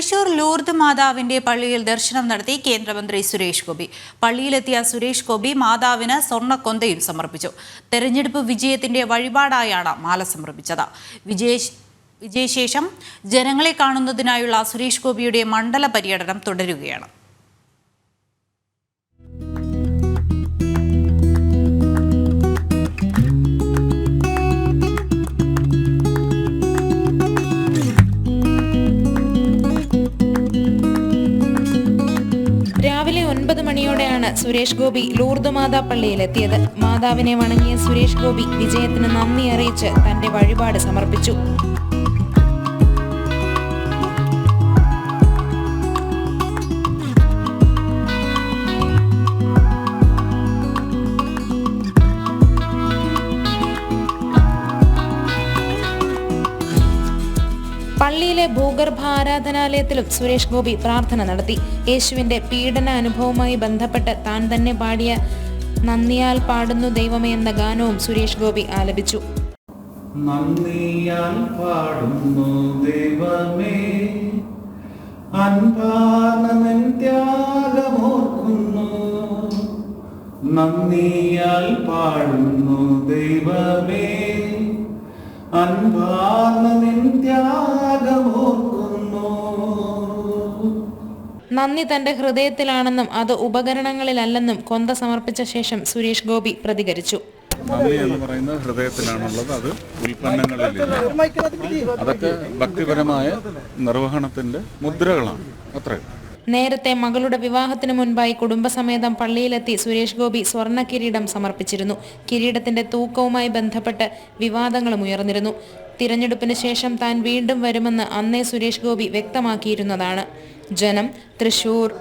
Thrissur Lourdes മാതാവിന്റെ പള്ളിയിൽ ദർശനം നടത്തി കേന്ദ്രമന്ത്രി സുരേഷ് ഗോപി. പള്ളിയിലെത്തിയ സുരേഷ് ഗോപി മാതാവിന് സ്വർണക്കൊന്തയും സമർപ്പിച്ചു. തെരഞ്ഞെടുപ്പ് വിജയത്തിന്റെ വഴിപാടായാണ് മാല സമർപ്പിച്ചത്. വിജയ വിജയശേഷം ജനങ്ങളെ കാണുന്നതിനായുള്ള സുരേഷ് ഗോപിയുടെ മണ്ഡല പര്യടനം തുടരുകയാണ്. ഒൻപത് മണിയോടെയാണ് സുരേഷ് ഗോപി ലൂർദ് മാതാ പള്ളിയിലെത്തിയത്. മാതാവിനെ വണങ്ങിയ സുരേഷ് ഗോപി വിജയത്തിന് നന്ദി അറിയിച്ച് തന്റെ വഴിപാട് സമർപ്പിച്ചു. പള്ളിയിലെ ഭൂഗർഭ ആരാധനാലയത്തിലും സുരേഷ് ഗോപി പ്രാർത്ഥന നടത്തി. യേശുവിന്റെ പീഡന അനുഭവവുമായി ബന്ധപ്പെട്ട് താൻ തന്നെ പാടിയ നന്ദിയാൽ പാടുന്നു ദൈവമേ എന്ന ഗാനവും സുരേഷ് ഗോപി ആലപിച്ചു. നന്ദിയാൽ പാടുന്നു ദൈവമേ. അൻപാർന്നൻ ത്യാഗമോർക്കുന്നു നന്ദിയാൽ പാടുന്നു ദൈവമേ. അൻപാർന്നൻ ത്യാഗമോർക്കുന്നു നന്ദി തന്റെ ഹൃദയത്തിലാണെന്നും അത് ഉപകരണങ്ങളിലല്ലെന്നും കൊന്ത സമർപ്പിച്ച ശേഷം സുരേഷ് ഗോപി പ്രതികരിച്ചു. നന്ദി എന്ന് പറയുന്നത് ഹൃദയത്തിലാണുള്ളത്. അത് ഉൽപ്പന്നങ്ങളിലില്ല. അതൊക്കെ ഭക്തിപരമായ നിർവഹണത്തിന്റെ മുദ്രകളാണ്. അത്രേ നേരത്തെ മകളുടെ വിവാഹത്തിന് മുൻപായി കുടുംബസമേതം പള്ളിയിലെത്തി സുരേഷ് ഗോപി സ്വർണ കിരീടം സമർപ്പിച്ചിരുന്നു. കിരീടത്തിന്റെ തൂക്കവുമായി ബന്ധപ്പെട്ട് വിവാദങ്ങളും ഉയർന്നിരുന്നു. തിരഞ്ഞെടുപ്പിന് ശേഷം താൻ വീണ്ടും വരുമെന്ന് അന്നേ സുരേഷ് ഗോപി വ്യക്തമാക്കിയിരുന്നതാണ്. ജനം തൃശൂർ.